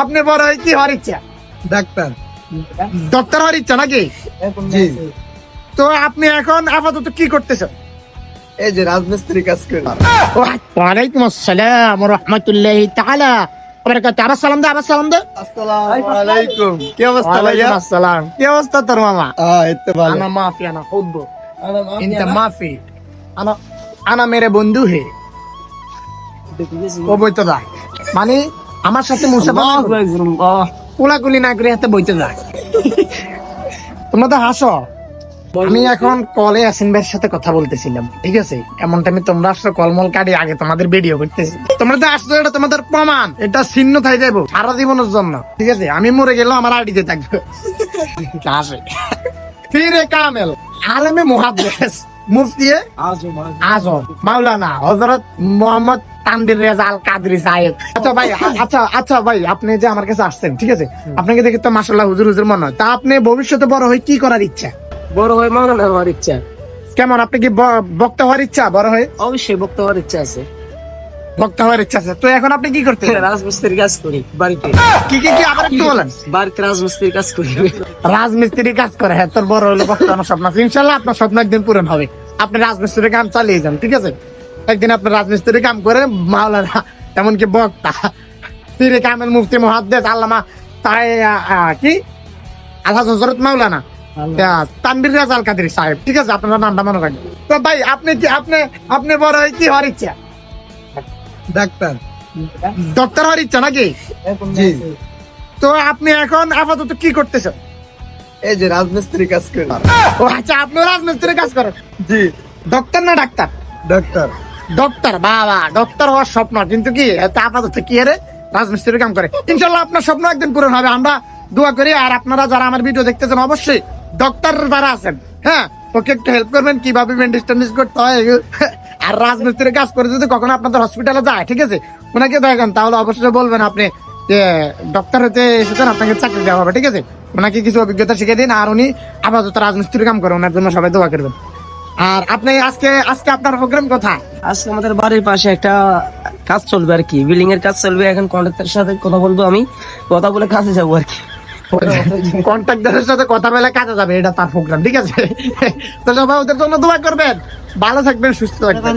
আপনি বড় হয়ে কি হওয়ার ইচ্ছা ডাক্তার ডক্টর হওয়ার ইচ্ছা নাকি জি তো আপনি এখন আপাতত কি করতেছেন এই যে রাজমিস্ত্রি কাজ করি ওয়ালাইকুম আসসালাম রহমতুল্লাহ তাআলা বারাকাতুহু আবার সালাম দে আবার সালাম দে আসসালামু আলাইকুম কি অবস্থা ভাইয়া ওয়ালাইকুম আসসালাম কি অবস্থা তোর মামা হ্যাঁ এই তো ভালো انا ما في انا حبه انت ما في انا انا মেরে বন্ধু হে ও বইতে যায় মানে আমার সাথে মুসাফা কোলাকুলি না করে হাতে বইতে যায়। তোমরা তো হাসো। আমি এখন কলে আসিন ভাইয়ের সাথে কথা বলতেছিলাম ঠিক আছে? এমন টাইমে তোমরা আসছো কলমল কাটি আগে তোমাদের ভিডিও করতেছি। তোমরা তো আসছো এটা তোমাদের প্রমাণ। এটা চিহ্ন থাই যাব সারা জীবনের জন্য। ঠিক আছে? আমি মরে গেলেও আমার আইডিতে থাকবে। আসে। ফিরে কামেল। আলমে মুহাদ্দেস মুফতি আজম মাওলানা হজরত মোহাম্মদ তানবির রেজা আল কাদরি সাহেব। আচ্ছা ভাই আচ্ছা আচ্ছা ভাই আপনি যে আমার কাছে আসছেন ঠিক আছে? আপনাকে দেখে তো মাসাল্লাহ হুজুর হুজুর মনে হয়। তা আপনি ভবিষ্যতে বড় হয়ে কি করার ইচ্ছা? বড় হয়ে মাওলানা হওয়ার ইচ্ছা। কেমন আপনি কি বক্তা হওয়ার ইচ্ছা বড় হয়ে? অবশ্যই বক্তা হওয়ার ইচ্ছা আছে। বক্তা হওয়ার ইচ্ছা আছে। তো এখন আপনি কি করতে রাজমিস্ত্রির কাজ করি বাড়িতে। কি কি কি? আবার একটু বলেন। বাড়িতে রাজমিস্ত্রির কাজ করি। রাজমিস্ত্রি কাজ করে হ্যাঁ তোর বড় হলে বক্তা আমার স্বপ্ন আছে। ইনশাল্লাহ আপনার স্বপ্ন একদিন পূরণ হবে। আপনি রাজমিস্ত্রির কাম চালিয়ে যান ঠিক আছে? একদিন আপনি রাজমিস্ত্রি কাম করে মাওলানা এমনকি বক্তা ফিরে কামেল মুফতি মহাদ্দেস আল্লামা তাই কি? আলহাজ হজরত মাওলানা আহ, তানভীর রাজাল কাদের সাহেব ঠিক আছে? আপনার নামটা মনে রাখবেন। তো ভাই আপনি কি আপনি আপনি বড় হয়ে কি হওয়ার ইচ্ছা? ডাক্তার। ডক্টর হওয়ার ইচ্ছা নাকি? জি। তো আপনি এখন আপাতত কি করতেছেন? এই যে রাজমিস্ত্রি কাজ করি। ও আচ্ছা আপনি রাজমিস্ত্রি কাজ করেন? জি। ডক্টর না ডাক্তার? ডাক্তার। ডক্টর বাবা ডক্টর হওয়ার স্বপ্ন। কিন্তু কি এত আপাতত কি রে রাজমিস্ত্রির কাম করে। ইনশাল্লাহ আপনার স্বপ্ন একদিন পূরণ হবে। আমরা দোয়া করি আর আপনারা যারা আমার ভিডিও দেখতেছেন অবশ্যই ডক্টর যারা আছেন হ্যাঁ ওকে একটু হেল্প করবেন। কীভাবে ট্যান্ডেজ করতে হয় আর রাজমিস্ত্রির কাজ করে যদি কখনো আপনাদের হসপিটালে যায়, ঠিক আছে? ওনাকে দেখেন তাহলে অবশ্যই বলবেন আপনি যে ডক্টর হতে এসেছেন, আপনাকে চাকরি দেওয়া হবে, ঠিক আছে? ওনাকে কিছু অভিজ্ঞতা শিখে দিন, আর উনি আপাতত রাজমিস্ত্রির কাম করে, ওনার জন্য সবাই দোয়া করবেন। আর আপনি আজকে আজকে আপনার প্রোগ্রাম কোথায়? আজকে আমাদের বাড়ির পাশে একটা কাজ চলবে আর কি বিল্ডিং এর কাজ চলবে, এখন কন্ট্রাক্টরের সাথে কথা বলব আমি, কথা বলে কাজে যাব আর কি। কন্ট্রাক্টরের সাথে কথা বলে কাজে যাবে, এটা তার প্রোগ্রাম ঠিক আছে? তো সবাই ওদের জন্য দোয়া করবেন। ভালো থাকবেন, সুস্থ থাকবেন।